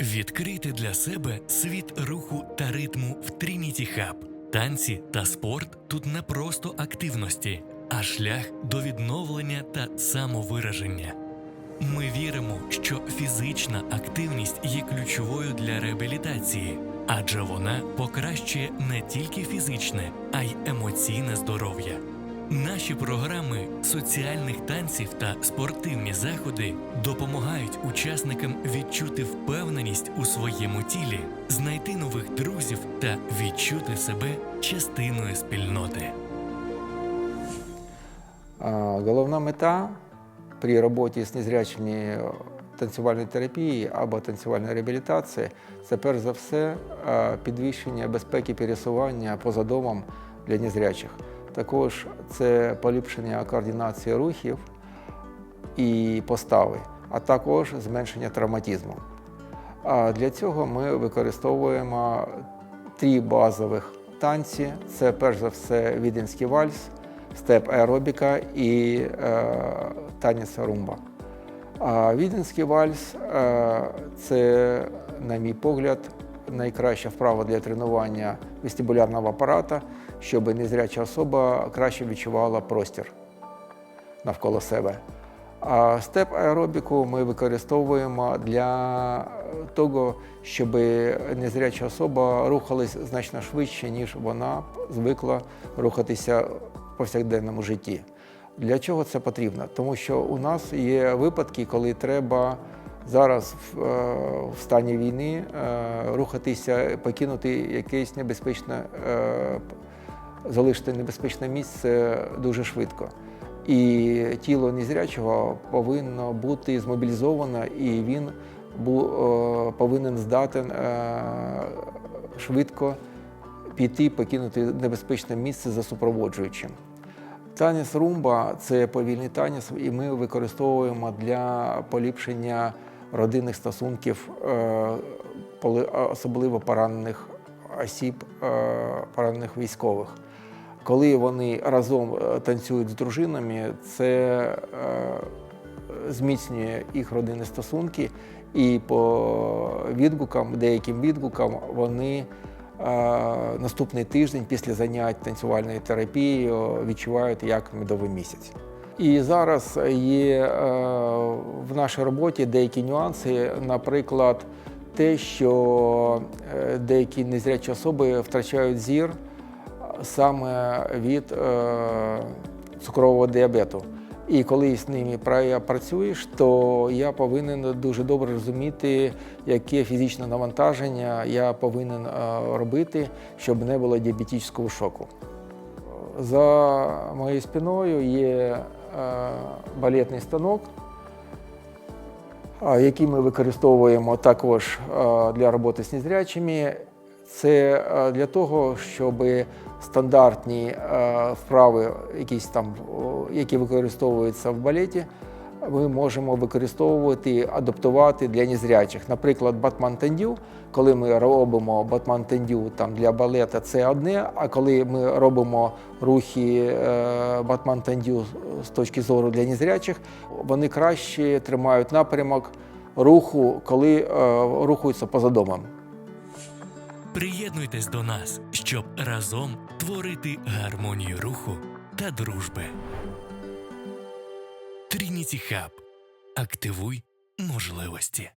Відкрийте для себе світ руху та ритму в Trinity Hub. Танці та спорт тут не просто активності, а шлях до відновлення та самовираження. Ми віримо, що фізична активність є ключовою для реабілітації, адже вона покращує не тільки фізичне, а й емоційне здоров'я. Наші програми соціальних танців та спортивні заходи допомагають учасникам відчути впевненість у своєму тілі, знайти нових друзів та відчути себе частиною спільноти. Головна мета при роботі з незрячими танцювальної терапії або танцювальної реабілітації це перш за все підвищення безпеки пересування поза домом для незрячих. Також це поліпшення координації рухів і постави, а також зменшення травматизму. А для цього ми використовуємо три базових танці: це перш за все віденський вальс, степ аеробіка і е, танець румба. А віденський вальс е, це, на мій погляд, найкраща вправа для тренування вестибулярного апарата, щоб незряча особа краще відчувала простір навколо себе. А степ аеробіку ми використовуємо для того, щоб незряча особа рухалась значно швидше, ніж вона звикла рухатися в повсякденному житті. Для чого це потрібно? Тому що у нас є випадки, коли треба зараз в, е, в стані війни е, рухатися, покинути якесь небезпечне, е, залишити небезпечне місце дуже швидко. І тіло незрячого повинно бути змобілізовано, і він повинен здатен швидко піти, покинути небезпечне місце за супроводжуючим. Танець румба це повільний танець, і ми використовуємо для поліпшення родинних стосунків, е, особливо поранених осіб, е, поранених військових. Коли вони разом е, танцюють з дружинами, це зміцнює їх родинні стосунки, і по відгукам, деяким відгукам, вони наступний тиждень після занять танцювальною терапією відчувають як медовий місяць. І зараз є е, в нашій роботі деякі нюанси, наприклад, те, що е, деякі незрячі особи втрачають зір саме від е, цукрового діабету. І коли з ними працюєш, то я повинен дуже добре розуміти, яке фізичне навантаження я повинен е, робити, щоб не було діабетичного шоку. За моєю спиною є е, балетний станок, який ми використовуємо також е, для роботи з незрячими. Це е, для того, щоб стандартні е, вправи, якісь там, які використовуються в балеті, ми можемо використовувати, адаптувати для незрячих. Наприклад, батман тендю, коли ми робимо батман тендю там для балета, це одне. А коли ми робимо рухи е, батман тендю з точки зору для незрячих, вони краще тримають напрямок руху, коли е, рухаються поза домом. Приєднуйтесь до нас, щоб разом творити гармонію руху та дружби. Trinity Hub. Активуй можливості.